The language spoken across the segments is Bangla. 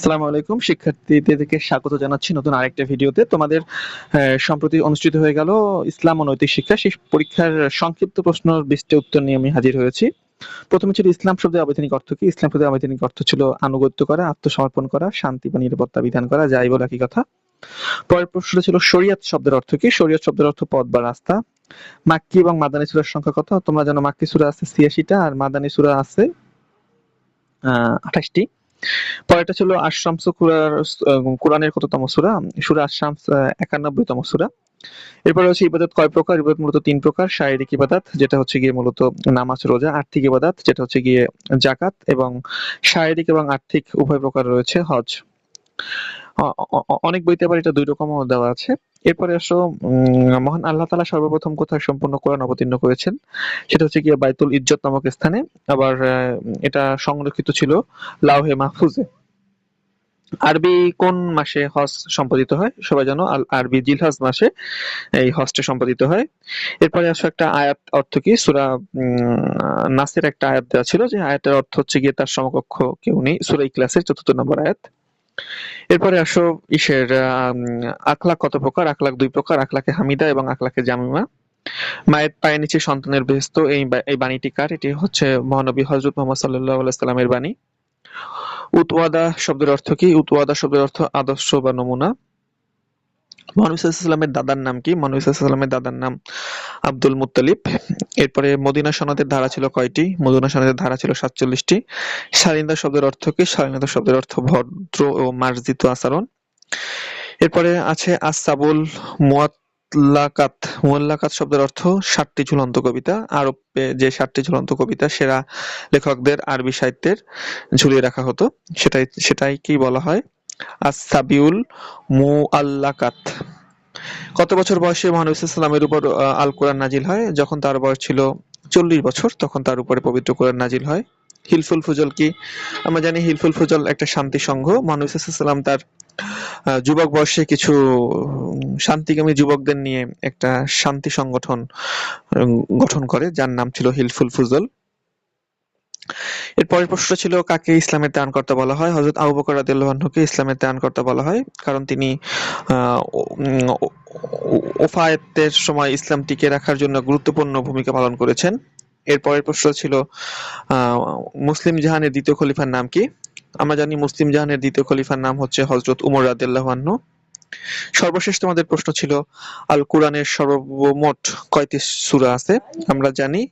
আসসালামু আলাইকুম। শিক্ষার্থীদেরকে স্বাগত জানাচ্ছি নতুন আরেকটা ভিডিওতে। তোমাদের সম্প্রতি অনুষ্ঠিত হয়ে গেল ইসলাম ও নৈতিক শিক্ষা। সেই পরীক্ষার সংক্ষিপ্ত প্রশ্ন বিশটি উত্তর নিয়ে আমি হাজির হয়েছি। প্রথমে ছিল ইসলাম শব্দের অবৈধানিক অর্থ কি? ইসলাম শব্দের অবৈধানিক অর্থ ছিল আনুগত্য করা, আত্মসমর্পণ করা, শান্তি বা নিরাপত্তা বিধান করা, যাই বলে একই কথা। পরের প্রশ্ন ছিল শরিয়ত শব্দের অর্থ কি? শরিয়ত শব্দের অর্থ পথ বা রাস্তা। মাক্কি এবং মাদানী সূরার সংখ্যা কত? তোমরা জানো মাক্কি সূরা আছে ছিয়াশিটা আর মাদানী সূরা আছে, আহ, আঠাশটি। পরেরটা ছিল আশরামস কুরার কোরআনের কততম সূরা? সূরা আশরামস একানব্বইতম সূরা। এরপরে হচ্ছে ইবাদত কয় প্রকার? ইবাদত মূলত তিন প্রকার, শারীরিক ইবাদত, যেটা হচ্ছে গিয়ে মূলত নামাজ, রোজা, আর্থিক ইবাদত, যেটা হচ্ছে গিয়ে জাকাত এবং শারীরিক এবং আর্থিক উভয় প্রকার রয়েছে হজ। অনেক বইতে আবার এটা দুই রকমও দেওয়া আছে। এরপরে আসো মহান আল্লাহ তাআলা সর্বপ্রথম কোথায় সম্পূর্ণ কোরআন অবতীর্ণ করেছেন? সেটা হচ্ছে গিয়ে বাইতুল ইজ্জত নামক স্থানে। আবার এটা সংরক্ষিত ছিল লাউহে মাহফুজে। আরবি কোন মাসে হজ সম্পাদিত হয়? সবাই জানো আরবি জিলহজ মাসে এই হজটা সম্পাদিত হয়। এরপরে আসো একটা আয়াত অর্থ কি? সুরা নাসের একটা আয়াত দেওয়া ছিল যে আয়াতের অর্থ হচ্ছে গিয়ে তার সমকক্ষ কেউ নেই। সূরা ইখলাসের চতুর্থ নম্বর আয়াত। এরপরে আসো ইসের আখলাক কত প্রকার? আখলাক দুই প্রকার আখলাকে হামিদা এবং আখলাকে জামিমা। মায়ের পায়ে নিচে সন্তানের ব্যস্ত এই এই বাণীটি কার? এটি হচ্ছে মহানবী হযরত মোহাম্মদ সাল্লাল্লাহু আলাইহি সাল্লামের বাণী। উতওয়াদা শব্দের অর্থ কি? উতওয়াদা শব্দের অর্থ আদর্শ বা নমুনা। মহানবী সাল্লামের দাদার নাম কি? মহানবী সাল্লামের দাদার নাম আব্দুল মুত্তালিব। এরপরে মদিনা সনদের ধারা ছিল কয়টি? মদিনা সনদের ধারা ছিল সাতচল্লিশটি। শালীনতা শব্দের অর্থ কি? শালীনতা শব্দের অর্থ ভদ্র ও মার্জিত আচরণ। এরপরে আছে আসাবুল মুয়াল্লাকাত মুয়াল্লাকাত শব্দের অর্থ ষাটটি ঝুলন্ত কবিতা। আরবে যে ষাটটি ঝুলন্ত কবিতা, সেরা লেখকদের আরবি সাহিত্যের ঝুলিয়ে রাখা হতো। সেটাই সেটাই কি বলা হয়? আসাবিউল মুআল্লাকাত। কত বছর বয়সে মহানবী সাল্লামের উপর আল কোরআন নাজিল হয়? যখন তার বয়স ছিল চল্লিশ বছর, তখন তার উপরে পবিত্র কোরআন নাজিল হয়। হিলফুল ফুজল কি? আমরা জানি হিলফুল ফুজল একটা শান্তি সংঘ। মহানবী সাল্লাম তার যুবক বয়সে কিছু শান্তিকামী যুবকদের নিয়ে একটা শান্তি সংগঠন গঠন করে, যার নাম ছিল হিলফুল ফুজল। এর পরের প্রশ্ন ছিল, কাকে ইসলামের ত্রাণকর্তা বলা হয়? হযরত আবু বকর রাদিয়াল্লাহু আনহুকে ইসলামের ত্রাণকর্তা বলা হয়, কারণ তিনি ওফায়েতের সময় ইসলাম টিকে রাখার জন্য গুরুত্বপূর্ণ ভূমিকা পালন করেছেন। এর পরের প্রশ্ন ছিল মুসলিম জাহানের দ্বিতীয় খলিফার নাম কি? আমরা জানি মুসলিম জাহানের দ্বিতীয় খলিফার নাম হচ্ছে হজরত উমর রাদিয়াল্লাহু আনহু। সর্বশেষ তোমাদের প্রশ্ন ছিল আল কোরআনের সর্বমোট কয়টি সূরা আছে? আমরা জানি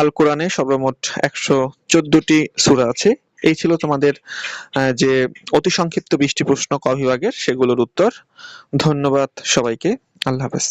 আল কোরআনে সর্বমোট একশো চোদ্দটি সূরা আছে। এই ছিল তোমাদের যে অতি সংক্ষিপ্ত বৃষ্টি প্রশ্ন ক বিভাগের, সেগুলোর উত্তর। ধন্যবাদ সবাইকে। আল্লাহ হাফেজ।